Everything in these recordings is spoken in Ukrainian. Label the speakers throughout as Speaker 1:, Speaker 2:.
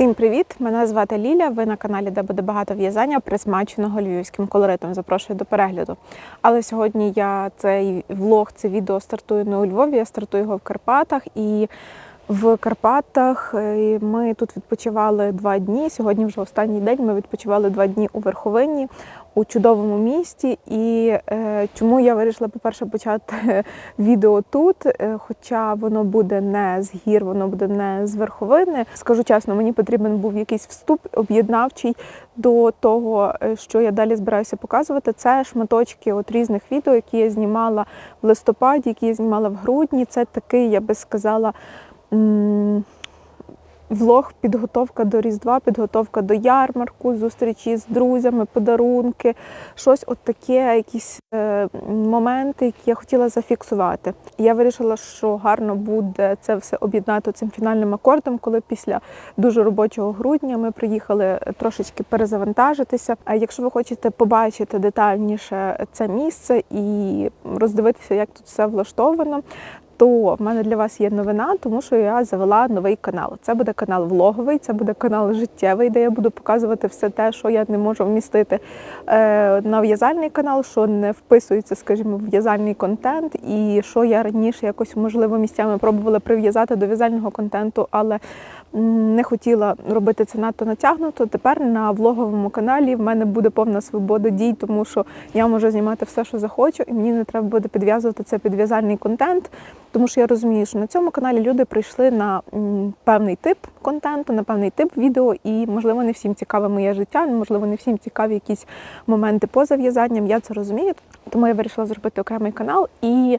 Speaker 1: Всім привіт! Мене звати Ліля. Ви на каналі, де буде багато в'язання, присмаченого львівським колоритом. Запрошую до перегляду. Але сьогодні я цей влог, це відео стартую не у Львові, я стартую його в Карпатах. І в Карпатах е, ми тут відпочивали два дні. Сьогодні вже останній день. Ми відпочивали два дні у Верховині у чудовому місті. І е, чому я вирішила, по-перше, почати відео тут, е, хоча воно буде не з гір, воно буде не з верховини. Скажу чесно, мені потрібен був якийсь вступ об'єднавчий до того, що я далі збираюся показувати. Це шматочки от різних відео, які я знімала в листопаді, які я знімала в грудні. Це такий, я би сказала. Влог, підготовка до Різдва, підготовка до ярмарку, зустрічі з друзями, подарунки, щось от таке, якісь е, моменти, які я хотіла зафіксувати. Я вирішила, що гарно буде це все об'єднати цим фінальним акордом, коли після дуже робочого грудня ми приїхали трошечки перезавантажитися. А якщо ви хочете побачити детальніше це місце і роздивитися, як тут все влаштовано, то в мене для вас є новина, тому що я завела новий канал. Це буде канал влоговий, це буде канал життєвий, де я буду показувати все те, що я не можу вмістити е, на в'язальний канал, що не вписується, скажімо, в в'язальний контент, і що я раніше якось можливо місцями пробувала прив'язати до в'язального контенту, але не хотіла робити це надто натягнуто. Тепер на влоговому каналі в мене буде повна свобода дій, тому що я можу знімати все, що захочу, і мені не треба буде підв'язувати це під в'язальний контент. Тому що я розумію, що на цьому каналі люди прийшли на певний тип контенту, на певний тип відео, і можливо не всім цікаве моє життя, можливо, не всім цікаві якісь моменти поза в'язанням. Я це розумію. Тому я вирішила зробити окремий канал. І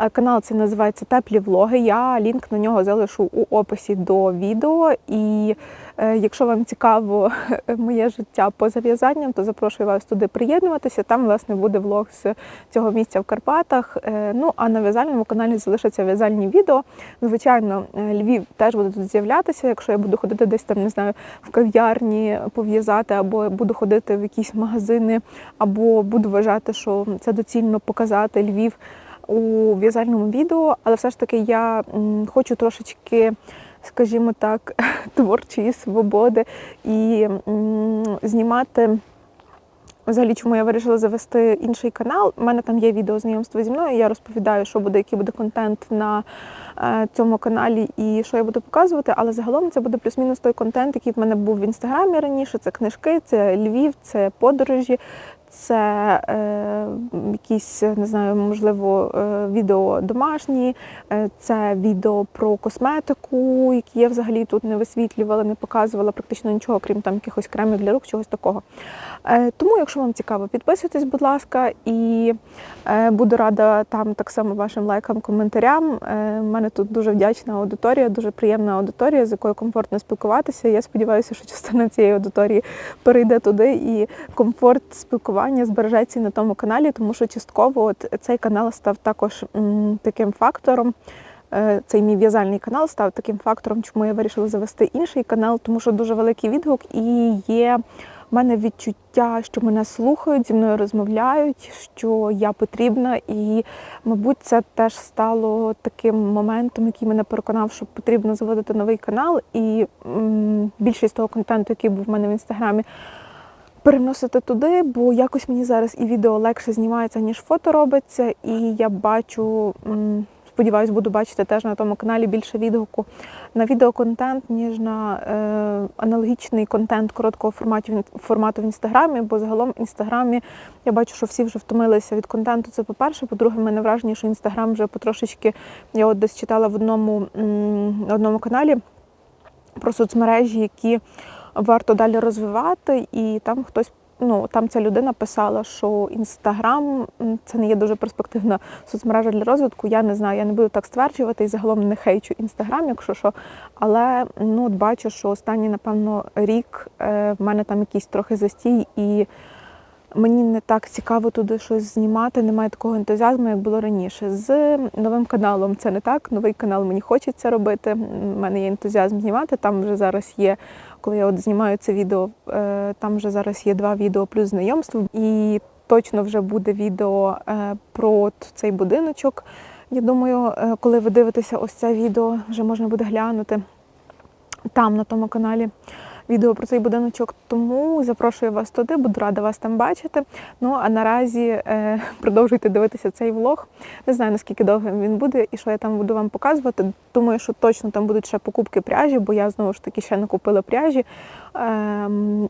Speaker 1: е, канал цей називається Теплі влоги. Я лінк на нього залишу у описі до відео. І е, якщо вам цікаво моє життя поза в'язанням, то запрошую вас туди приєднуватися. Там, власне, буде влог з цього місця в Карпатах. Е, Ну а на в'язальному каналі залишаться в'язальні відео. Звичайно, е, Львів теж буде тут з'являтися. Якщо я буду ходити десь там, не знаю, в кав'ярні пов'язати, або буду ходити в якісь магазини, або буду вважати, що це доцільно показати Львів у в'язальному відео, але все ж таки я хочу трошечки. Скажімо так, творчої свободи і знімати Взагалі, чому я вирішила завести інший канал? У мене там є відео знайомство зі мною. Я розповідаю, що буде, який буде контент на цьому каналі і що я буду показувати. Але загалом це буде плюс-мінус той контент, який в мене був в інстаграмі раніше. Це книжки, це Львів, це подорожі. Це е, якісь, не знаю, можливо, е, відео домашні, е, це відео про косметику, які я взагалі тут не висвітлювала, не показувала практично нічого, крім там якихось кремів для рук, чогось такого. Е, тому, якщо вам цікаво, підписуйтесь, будь ласка, і е, буду рада там так само вашим лайкам, коментарям. Е, У мене тут дуже вдячна аудиторія, дуже приємна аудиторія, з якою комфортно спілкуватися. Я сподіваюся, що частина цієї аудиторії перейде туди і комфорт спілкування збережеться на тому каналі, тому що частково от цей канал став також м, таким фактором. Е, Цей мій в'язальний канал став таким фактором, чому я вирішила завести інший канал, тому що дуже великий відгук і є в мене відчуття, що мене слухають, зі мною розмовляють, що я потрібна, і, мабуть, це теж стало таким моментом, який мене переконав, що потрібно заводити новий канал. І м, більшість того контенту, який був в мене в інстаграмі, переносити туди, бо якось мені зараз і відео легше знімається, ніж фото робиться, і я бачу. Сподіваюсь, буду бачити теж на тому каналі більше відгуку на відеоконтент, ніж на е, аналогічний контент короткого формату, формату в інстаграмі, бо загалом в інстаграмі я бачу, що всі вже втомилися від контенту. Це по-перше. По-друге, мене враження, що інстаграм вже потрошечки, я от десь читала в одному, м, одному каналі про соцмережі, які варто далі розвивати, і там хтось. Ну, там ця людина писала, що інстаграм це не є дуже перспективна соцмережа для розвитку. Я не знаю, я не буду так стверджувати і загалом не хейчу інстаграм, якщо що. Але ну от бачу, що останній, напевно, рік е, в мене там якийсь трохи застій, і мені не так цікаво туди щось знімати. Немає такого ентузіазму, як було раніше. З новим каналом це не так. Новий канал мені хочеться робити. У мене є ентузіазм знімати. Там вже зараз є коли я от знімаю це відео, е, там вже зараз є два відео плюс знайомство, і точно вже буде відео е, про цей будиночок. Я думаю, е, коли ви дивитеся ось це відео, вже можна буде глянути. там на тому каналі відео про цей будиночок. Тому запрошую вас туди, буду рада вас там бачити. Ну а наразі е, продовжуйте дивитися цей влог. Не знаю наскільки довгим він буде і що я там буду вам показувати. Думаю, що точно там будуть ще покупки пряжі, бо я знову ж таки ще не купила пряжі. Е,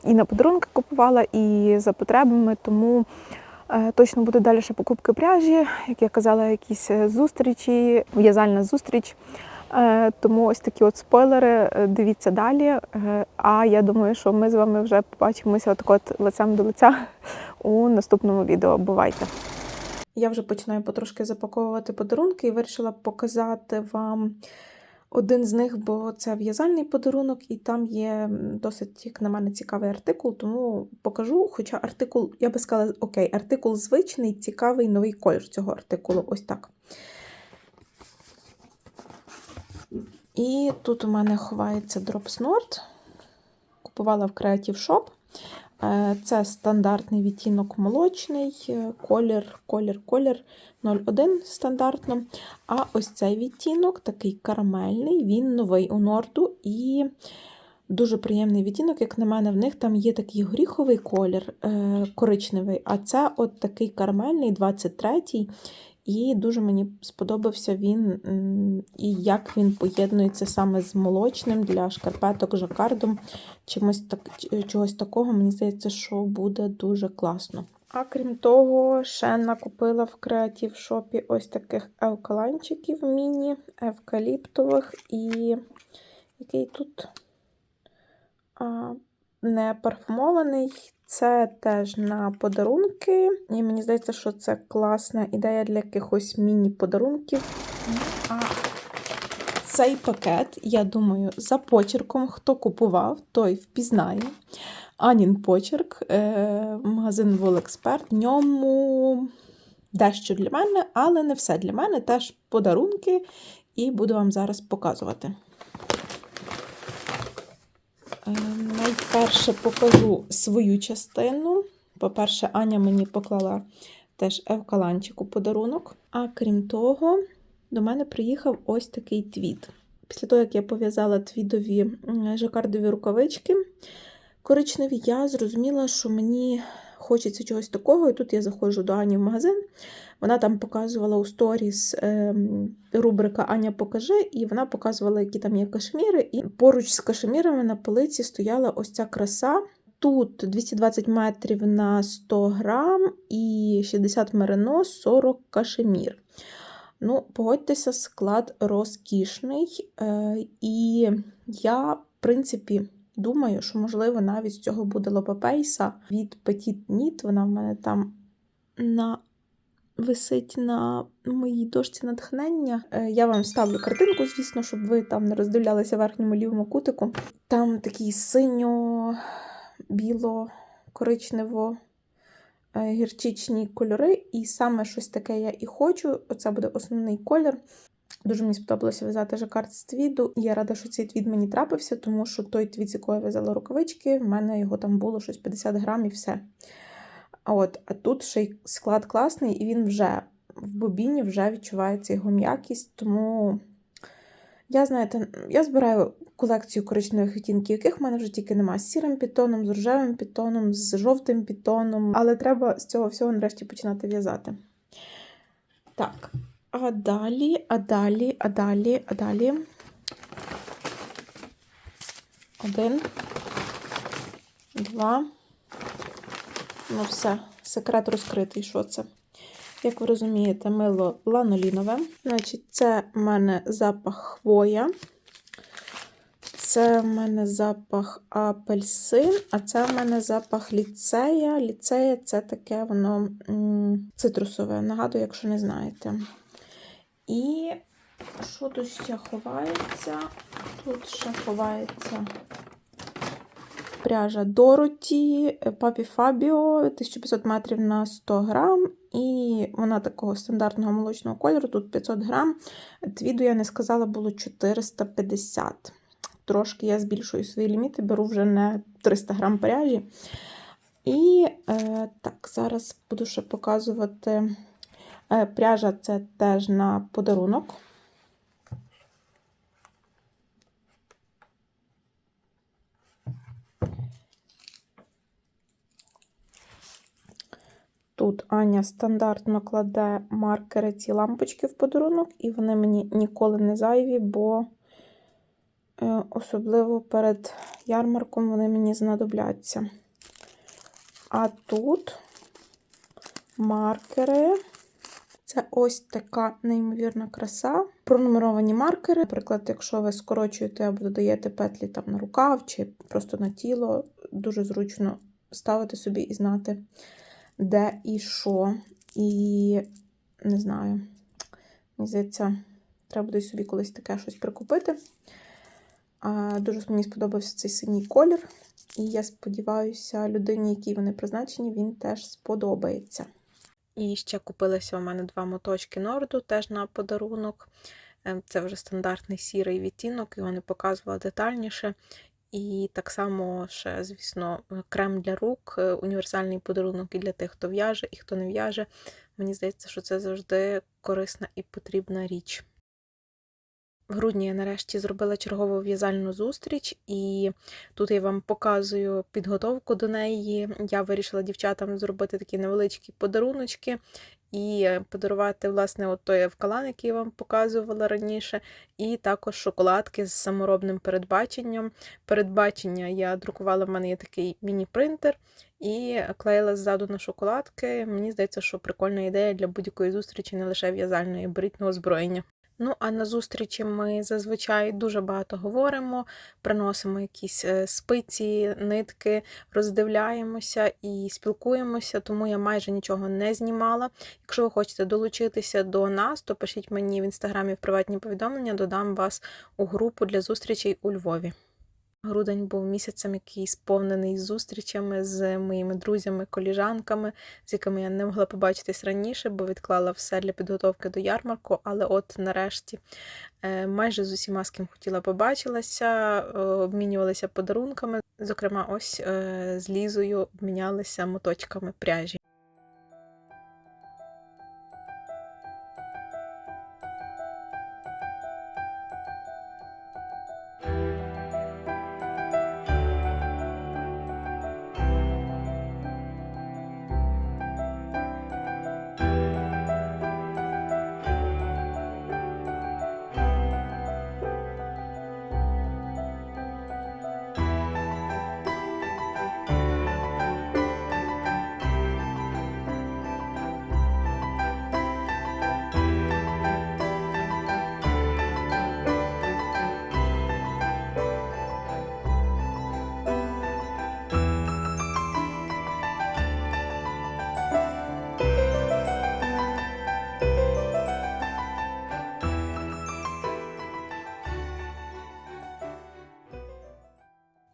Speaker 1: і на подарунки купувала, і за потребами. Тому. Е, Точно будуть далі ще покупки пряжі, як я казала, якісь е, зустрічі, в'язальна зустріч. Е, Тому ось такі от спойлери. е, Дивіться далі. Е, А я думаю, що ми з вами вже побачимося отак от лицем до лиця у наступному відео. Бувайте! Я вже починаю потрошки запаковувати подарунки і вирішила показати вам один з них, бо це в'язальний подарунок, і там є досить, як на мене, цікавий артикул, тому покажу. Хоча артикул, я би сказала, окей, артикул звичний, цікавий новий колір цього артикулу. Ось так. І тут у мене ховається Drops Nord. Купувала в Creative Shop. Е, Це стандартний відтінок молочний, е, колір, колір, колір 01 стандартно. А ось цей відтінок, такий карамельний, він новий у Норду і дуже приємний відтінок, як на мене, в них там є такий горіховий колір, е, коричневий, а це от такий карамельний, 23-й. І дуже мені сподобався він, і як він поєднується саме з молочним для шкарпеток жакардом. Чимось так, чогось такого, мені здається, що буде дуже класно. А крім того, ще накупила в креатив шопі ось таких евкаланчиків міні, евкаліптових і який тут а, не парфумований. Це теж на подарунки. І мені здається, що це класна ідея для якихось міні-подарунків. А цей пакет, я думаю, за почерком, хто купував, той впізнає. Анін почерк, е, магазин Волексперт. В ньому дещо для мене, але не все для мене. Теж подарунки, і буду вам зараз показувати. Е, Найперше покажу свою частину. По-перше, Аня мені поклала теж евкаланчик у подарунок. А крім того, до мене приїхав ось такий твіт. Після того, як я пов'язала твідові жакардові рукавички коричневі, я зрозуміла, що мені хочеться чогось такого. І тут я заходжу до Ані в магазин. Вона там показувала у сторіс ем, рубрика Аня покажи, і вона показувала, які там є кашеміри. І поруч з кашемірами на полиці стояла ось ця краса. Тут 220 метрів на 100 грам і 60 мерино, 40 кашемір. Ну, погодьтеся, склад розкішний. Е, і я, в принципі, думаю, що, можливо, навіть з цього буде лопапейса від Petit Knit. Вона в мене там на висить на моїй дошці натхнення. Е, Я вам ставлю картинку, звісно, щоб ви там не роздивлялися в верхньому лівому кутику. Там такі синьо-біло-коричнево е, гірчичні кольори, і саме щось таке я і хочу. Оце буде основний колір. Дуже мені сподобалося в'язати жакард з твіду. Я рада, що цей твід мені трапився, тому що той твід, з якого я в'язала рукавички, в мене його там було щось 50 грам і все. От, а тут ще й склад класний, і він вже в бобіні вже відчувається його м'якість. Тому я, знаєте, я збираю колекцію коричневих відтінків, яких в мене вже тільки нема. З сірим підтоном, з рожевим підтоном, з жовтим підтоном. Але треба з цього всього нарешті починати в'язати. Так. А далі, а далі, а далі, а далі. Один. Два. Ну, все, секрет розкритий. Що це? Як ви розумієте, мило ланолінове. Значить, це в мене запах хвоя. Це в мене запах апельсин, а це в мене запах ліцея. Ліцея це таке воно цитрусове. Нагадую, якщо не знаєте. І що тут ще ховається? Тут ще ховається пряжа Дороті, Папі Фабіо 1500 метрів на 100 грам. І вона такого стандартного молочного кольору, тут 500 грам. Твіду, я не сказала, було 450. Трошки я збільшую свої ліміти, беру вже не 300 грам пряжі. І е, так, зараз буду ще показувати. Е, пряжа це теж на подарунок. Тут Аня стандартно кладе маркери ці лампочки в подарунок, і вони мені ніколи не зайві, бо е, особливо перед ярмарком вони мені знадобляться. А тут маркери. Це ось така неймовірна краса. Пронумеровані маркери. Наприклад, якщо ви скорочуєте або додаєте петлі там на рукав чи просто на тіло, дуже зручно ставити собі і знати, де і що. І не знаю, мені здається, треба буде собі колись таке щось прикупити. А, Дуже мені сподобався цей синій колір. І я сподіваюся, людині, якій вони призначені, він теж сподобається. І ще купилися у мене два моточки норду, теж на подарунок. Ем, Це вже стандартний сірий відтінок, його не показувала детальніше. І так само ще, звісно, крем для рук, е, універсальний подарунок і для тих, хто в'яже, і хто не в'яже. Мені здається, що це завжди корисна і потрібна річ. В грудні я нарешті зробила чергову в'язальну зустріч, і тут я вам показую підготовку до неї. Я вирішила дівчатам зробити такі невеличкі подаруночки і подарувати, власне, от той евкалан, який я вам показувала раніше, і також шоколадки з саморобним передбаченням. Передбачення я друкувала, в мене є такий міні-принтер. І клеїла ззаду на шоколадки. Мені здається, що прикольна ідея для будь-якої зустрічі, не лише в'язальної, беріть на озброєння. Ну, а на зустрічі ми зазвичай дуже багато говоримо, приносимо якісь е, спиці, нитки, роздивляємося і спілкуємося, тому я майже нічого не знімала. Якщо ви хочете долучитися до нас, то пишіть мені в інстаграмі в приватні повідомлення, додам вас у групу для зустрічей у Львові. Грудень був місяцем, який сповнений зустрічами з моїми друзями, коліжанками, з якими я не могла побачитись раніше, бо відклала все для підготовки до ярмарку. Але от нарешті е, майже з усіма, з ким хотіла побачилася, е, обмінювалися подарунками. Зокрема, ось е, з Лізою обмінялися моточками пряжі.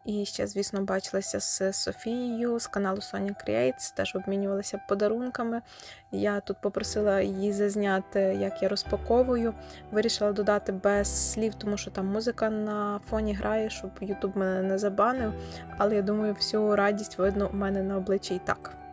Speaker 1: І ще, звісно, бачилася з Софією з каналу Sonia Creates, теж обмінювалася подарунками. Я тут попросила її зазняти, як я розпаковую. Вирішила додати без слів, тому що там музика на фоні грає, щоб Ютуб мене не забанив. Але я думаю, всю радість видно у мене на обличчі і так.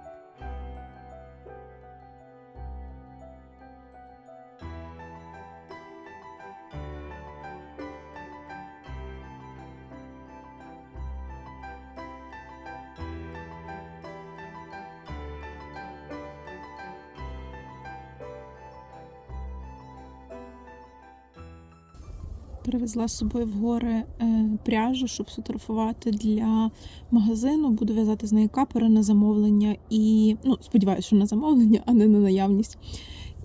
Speaker 1: Привезла з собою в гори е, пряжу, щоб сфотографувати для магазину. Буду в'язати з неї капери на замовлення і ну, сподіваюся, що на замовлення, а не на наявність.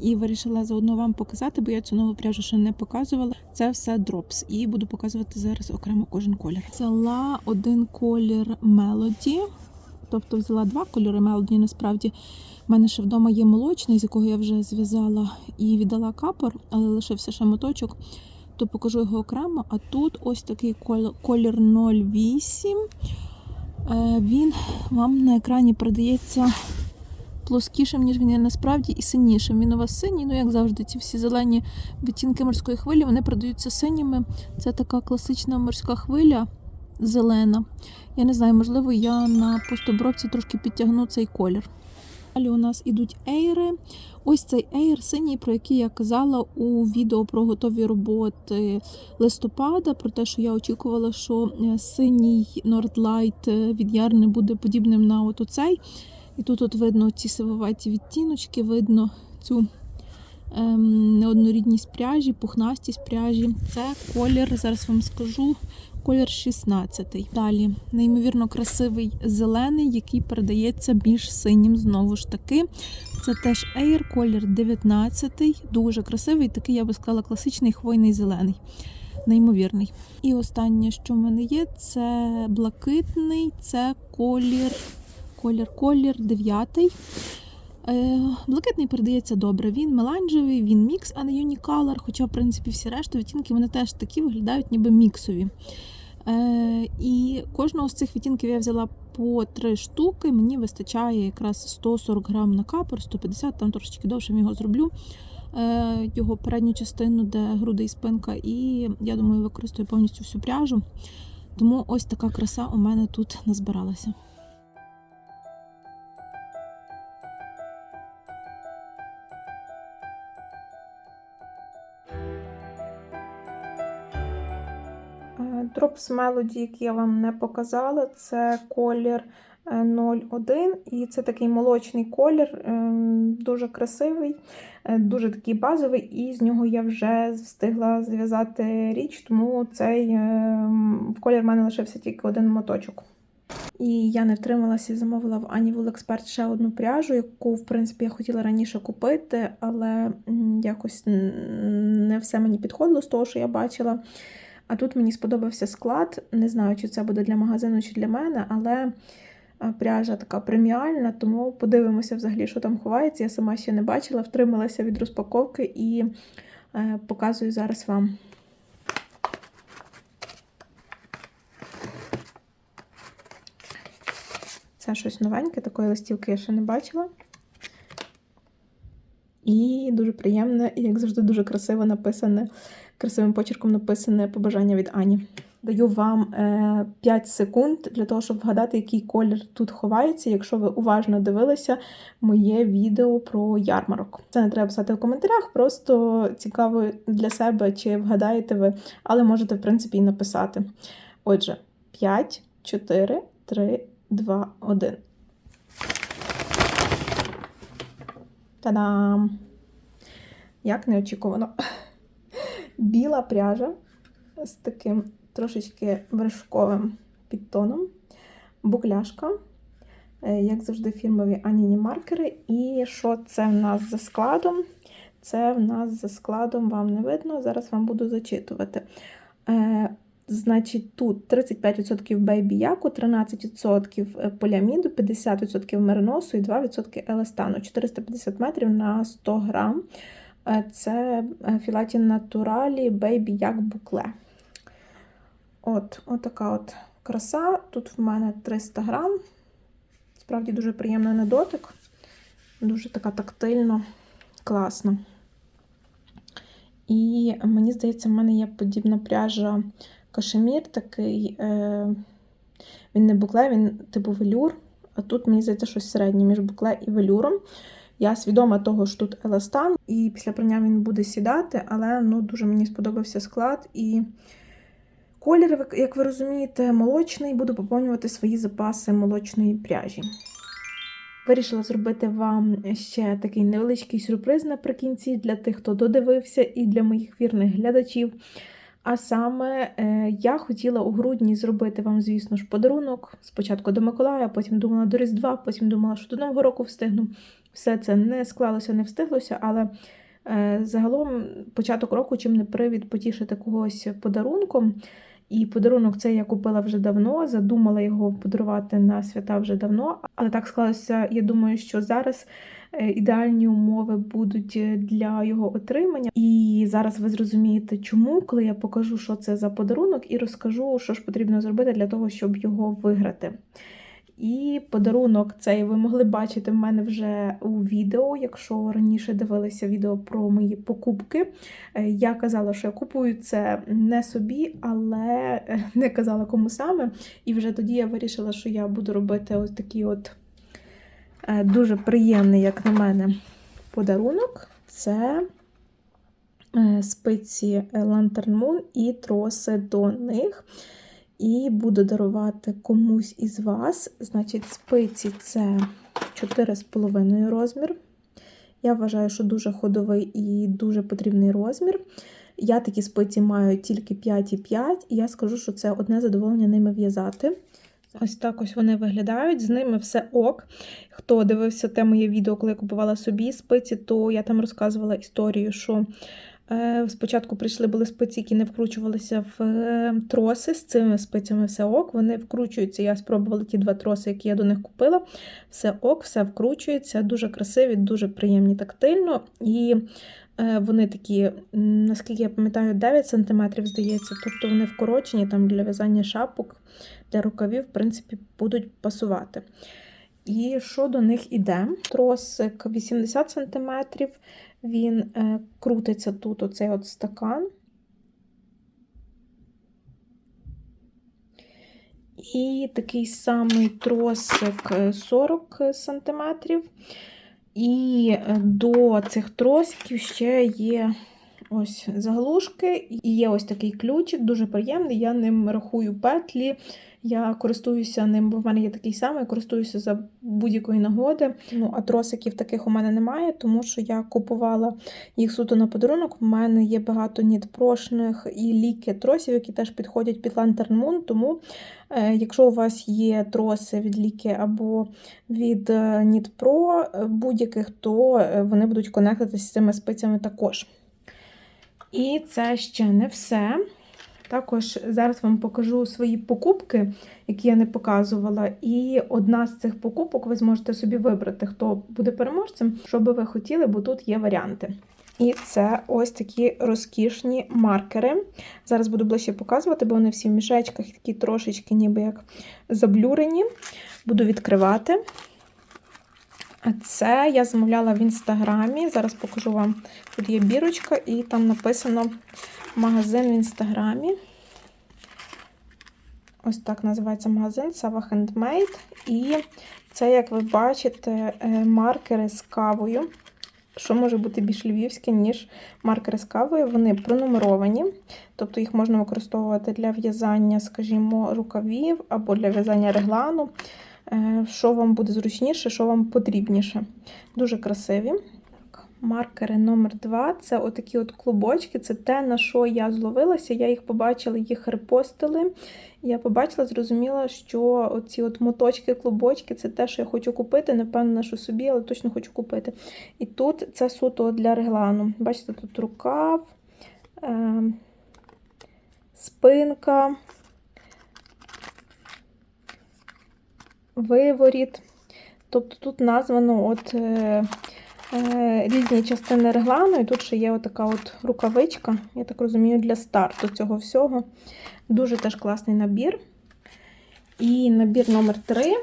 Speaker 1: І вирішила заодно вам показати, бо я цю нову пряжу ще не показувала. Це все дропс, і буду показувати зараз окремо кожен колір. Взяла один колір Melody, тобто взяла два кольори Melody, насправді. У мене ще вдома є молочний, з якого я вже зв'язала і віддала капор, але лишився ще моточок то покажу його окремо. А тут ось такий колір 08. Е, він вам на екрані продається плоскішим, ніж він є насправді, і синішим. Він у вас синій, ну, як завжди, ці всі зелені відтінки морської хвилі вони продаються синіми. Це така класична морська хвиля зелена. Я не знаю, можливо, я на постобробці трошки підтягну цей колір. Далі у нас ідуть ейри. Ось цей ейр синій, про який я казала у відео про готові роботи листопада, про те, що я очікувала, що е, синій Nordlight від Ярни буде подібним на от оцей. І тут от видно ці сивоваті відтіночки, видно цю неоднорідність пряжі, пухнастість пряжі. Це колір, зараз вам скажу, колір 16. Далі, неймовірно красивий зелений, який передається більш синім. Знову ж таки. Це теж Air, колір 19. Дуже красивий, такий, я би сказала, класичний хвойний зелений. Неймовірний. І останнє, що в мене є, це блакитний, це колір, колір, колір 9. Е, Блакитний передається добре. Він меланжевий, він мікс, а не юнікалор. Хоча, в принципі, всі решта відтінки вони теж такі виглядають, ніби міксові. Е, І кожного з цих відтінків я взяла по три штуки. Мені вистачає якраз 140 грам на капор, 150, там трошечки довше його зроблю. е, Його передню частину, де груди і спинка, і я думаю, використаю повністю всю пряжу. Тому ось така краса у мене тут назбиралася. Drops Melody, який я вам не показала, це колір е, 01, і це такий молочний колір, ем, дуже красивий, е, дуже такий базовий, і з нього я вже встигла зв'язати річ, тому цей в колір в мене лишився тільки один моточок. І я не втрималася і замовила в Ані Експерт ще одну пряжу, яку, в принципі, я хотіла раніше купити, але якось не все мені підходило з того, що я бачила. А тут мені сподобався склад. Не знаю, чи це буде для магазину, чи для мене, але е, пряжа така преміальна, тому подивимося взагалі, що там ховається. Я сама ще не бачила, втрималася від розпаковки і е, показую зараз вам. Це щось новеньке, такої листівки я ще не бачила. І дуже приємне, і, як завжди, дуже красиво написане, красивим почерком написане побажання від Ані. Даю вам е, 5 секунд для того, щоб вгадати, який колір тут ховається, якщо ви уважно дивилися моє відео про ярмарок. Це не треба писати в коментарях, просто цікаво для себе, чи вгадаєте ви, але можете, в принципі, і написати. Отже, 5, 4, 3, 2, 1. Та-дам! Як неочікувано. Біла пряжа з таким трошечки вершковим підтоном, букляшка, е, як завжди, фірмові Аніні маркери. І що це в нас за складом? Це в нас за складом вам не видно, зараз вам буду зачитувати. Е, Значить, тут 35% бейбі-яку, 13% поліаміду, 50% мериносу і 2% еластану. 450 метрів на 100 грам. Е, Це філаті натуралі бейбі як букле. От, така от краса. Тут в мене 300 грам. Справді дуже приємний на дотик. Дуже така тактильно, класно. І мені здається, в мене є подібна пряжа кашемір такий. Е, Він не букле, він типу велюр. А тут, мені здається, щось середнє між букле і велюром. Я свідома того, що тут еластан, і після прання він буде сідати, але ну, дуже мені сподобався склад. І колір, як ви розумієте, молочний, буду поповнювати свої запаси молочної пряжі. Вирішила зробити вам ще такий невеличкий сюрприз наприкінці для тих, хто додивився, і для моїх вірних глядачів. А саме е, я хотіла у грудні зробити вам, звісно ж, подарунок. Спочатку до Миколая, потім думала до Різдва, потім думала, що до Нового року встигну. Все це не склалося, не встиглося, але е, загалом початок року чим не привід потішити когось подарунком. І подарунок цей я купила вже давно, задумала його подарувати на свята вже давно. Але так склалося, я думаю, що зараз е, ідеальні умови будуть для його отримання. І зараз ви зрозумієте, чому, коли я покажу, що це за подарунок, і розкажу, що ж потрібно зробити для того, щоб його виграти. І подарунок цей ви могли бачити в мене вже у відео. Якщо раніше дивилися відео про мої покупки, Е, я казала, що я купую це не собі, але не казала кому саме. І вже тоді я вирішила, що я буду робити ось такий от е, дуже приємний, як на мене, подарунок. Це е, спиці Lantern Moon і троси до них. І буду дарувати комусь із вас. Значить, спиці це 4,5 розмір. Я вважаю, що дуже ходовий і дуже потрібний розмір. Я такі спиці маю тільки 5,5, і я скажу, що це одне задоволення ними в'язати. Ось так ось вони виглядають, з ними все ок. Хто дивився те моє відео, коли я купувала собі спиці, то я там розказувала історію, що спочатку прийшли були спиці, які не вкручувалися в е, троси. З цими спицями все ок. Вони вкручуються. Я спробувала ті два троси, які я до них купила. Все ок, все вкручується, дуже красиві, дуже приємні тактильно. І е, вони такі, наскільки я пам'ятаю, 9 см, здається, тобто вони вкорочені там для в'язання шапок для рукавів, в принципі, будуть пасувати. І що до них іде? Тросик 80 см, він е, крутиться тут, оцей от стакан. І такий самий тросик е, 40 см. І е, до цих тросиків ще є ось заглушки, і є ось такий ключик, дуже приємний. Я ним рахую петлі. Я користуюся ним, бо в мене є такий самий, користуюся за будь-якої нагоди. Ну, а тросиків таких у мене немає, тому що я купувала їх суто на подарунок. У мене є багато нітпрошних і ліки тросів, які теж підходять під Lantern Moon. Тому, е, якщо у вас є троси від ліки або від е, Нітпро будь-яких, то е, вони будуть конектитися з цими спицями також. І це ще не все. Також зараз вам покажу свої покупки, які я не показувала. І одна з цих покупок ви зможете собі вибрати, хто буде переможцем, що би ви хотіли, бо тут є варіанти. І це ось такі розкішні маркери. Зараз буду ближче показувати, бо вони всі в мішечках такі трошечки ніби як заблюрені. Буду відкривати. Це я замовляла в інстаграмі. Зараз покажу вам. Тут є бірочка, і там написано магазин в інстаграмі. Ось так називається магазин Sava Handmade. І це, як ви бачите, е, маркери з кавою. Що може бути більш львівське, ніж маркери з кавою. Вони пронумеровані, тобто їх можна використовувати для в'язання, скажімо, рукавів або для в'язання реглану. Е, Що вам буде зручніше, що вам потрібніше. Дуже красиві. Маркери номер 2 це отакі от клубочки. Це те, на що я зловилася. Я їх побачила, їх репостили. Я побачила, зрозуміла, що оці от моточки, клубочки це те, що я хочу купити. Не що собі, але точно хочу купити. І тут це суто для реглану. Бачите, тут рукав, е, спинка, виворіт. Тобто тут названо от. Е, Е, різні частини реглану, і тут ще є отака от рукавичка, я так розумію, для старту цього всього. Дуже теж класний набір. І набір номер 3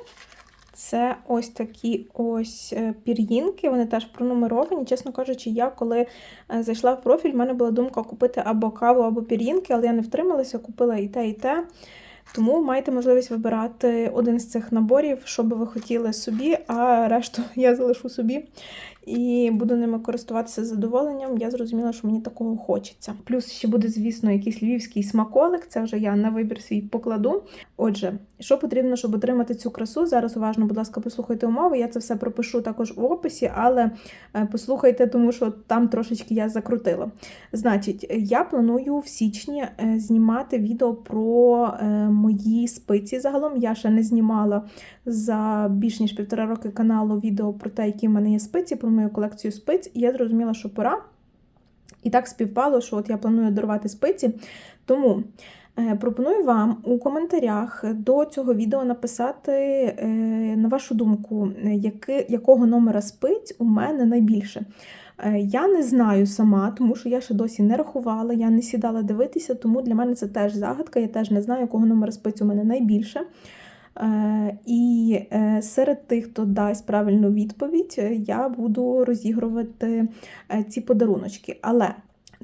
Speaker 1: це ось такі ось е, пір'їнки, вони теж пронумеровані. Чесно кажучи, я коли е, зайшла в профіль, в мене була думка купити або каву, або пір'їнки, але я не втрималася, купила і те, і те. Тому маєте можливість вибирати один з цих наборів, що би ви хотіли собі, а решту я залишу собі і буду ними користуватися з задоволенням. Я зрозуміла, що мені такого хочеться. Плюс ще буде, звісно, якийсь львівський смаколик. Це вже я на вибір свій покладу. Отже, що потрібно, щоб отримати цю красу? Зараз уважно, будь ласка, послухайте умови. Я це все пропишу також в описі, але е, послухайте, тому що там трошечки я закрутила. Значить, я планую в січні е, знімати відео про е, мої спиці. Загалом я ще не знімала за більш ніж півтора роки каналу відео про те, які в мене є спиці, про мою колекцію спиць, і я зрозуміла, що пора. І так співпало, що от я планую дарувати спиці. Тому е, пропоную вам у коментарях до цього відео написати, е, на вашу думку, яки, якого номера спиць у мене найбільше. Е, я не знаю сама, тому що я ще досі не рахувала, я не сідала дивитися, тому для мене це теж загадка. Я теж не знаю, якого номера спиць у мене найбільше. Е, І е, серед тих, хто дасть правильну відповідь, я буду розігрувати е, ці подаруночки. Але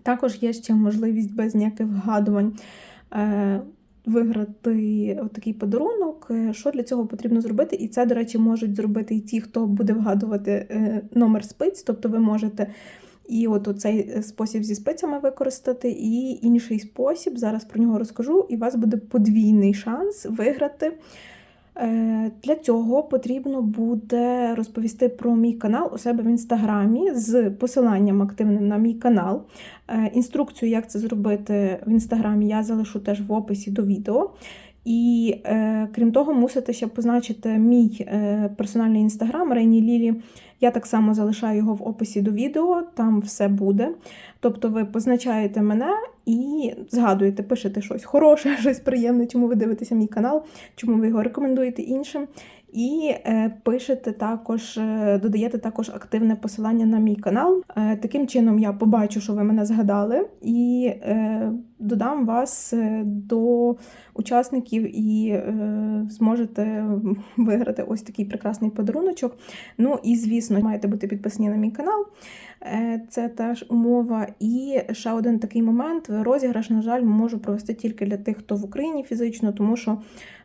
Speaker 1: також є ще можливість без ніяких вгадувань. е, Виграти такий подарунок, Е, що для цього потрібно зробити? І це, до речі, можуть зробити і ті, хто буде вгадувати е, номер спиць, тобто ви можете і от цей спосіб зі спицями використати, і інший спосіб. Зараз про нього розкажу, і у вас буде подвійний шанс виграти Е, Для цього потрібно буде розповісти про мій канал у себе в інстаграмі з посиланням активним на мій канал. Е, Інструкцію, як це зробити в інстаграмі, я залишу теж в описі до відео. І е, крім того, мусите ще позначити мій е, персональний інстаграм Рейні Лілі. Я так само залишаю його в описі до відео, там все буде. Тобто ви позначаєте мене і згадуєте, пишете щось хороше, щось приємне, чому ви дивитеся мій канал, чому ви його рекомендуєте іншим. І е, пишете також, е, додаєте також активне посилання на мій канал. Е, таким чином я побачу, що ви мене згадали, і додам вас до учасників і зможете виграти ось такий прекрасний подаруночок. Ну і звісно, маєте бути підписані на мій канал. Е, Це теж умова. І ще один такий момент: розіграш, на жаль, можу провести тільки для тих, хто в Україні фізично, тому що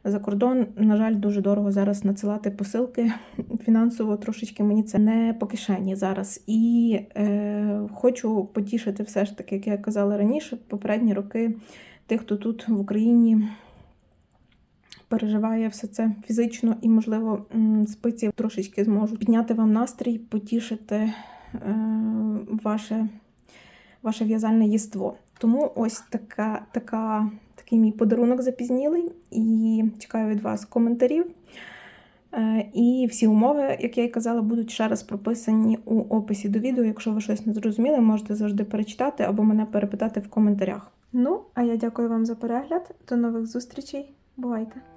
Speaker 1: за кордон, на жаль, дуже дорого зараз надсилати посилки. Фінансово трошечки мені це не по кишені зараз. І е, хочу потішити все ж таки, як я казала раніше, попередні роки тих, хто тут в Україні. Переживає все це фізично і, можливо, спиці трошечки зможуть підняти вам настрій, потішити ваше, ваше в'язальне єство. Тому ось така, така, такий мій подарунок запізнілий. І чекаю від вас коментарів. Е, І всі умови, як я і казала, будуть ще раз прописані у описі до відео. Якщо ви щось не зрозуміли, можете завжди перечитати або мене перепитати в коментарях. Ну, а я дякую вам за перегляд. До нових зустрічей. Бувайте!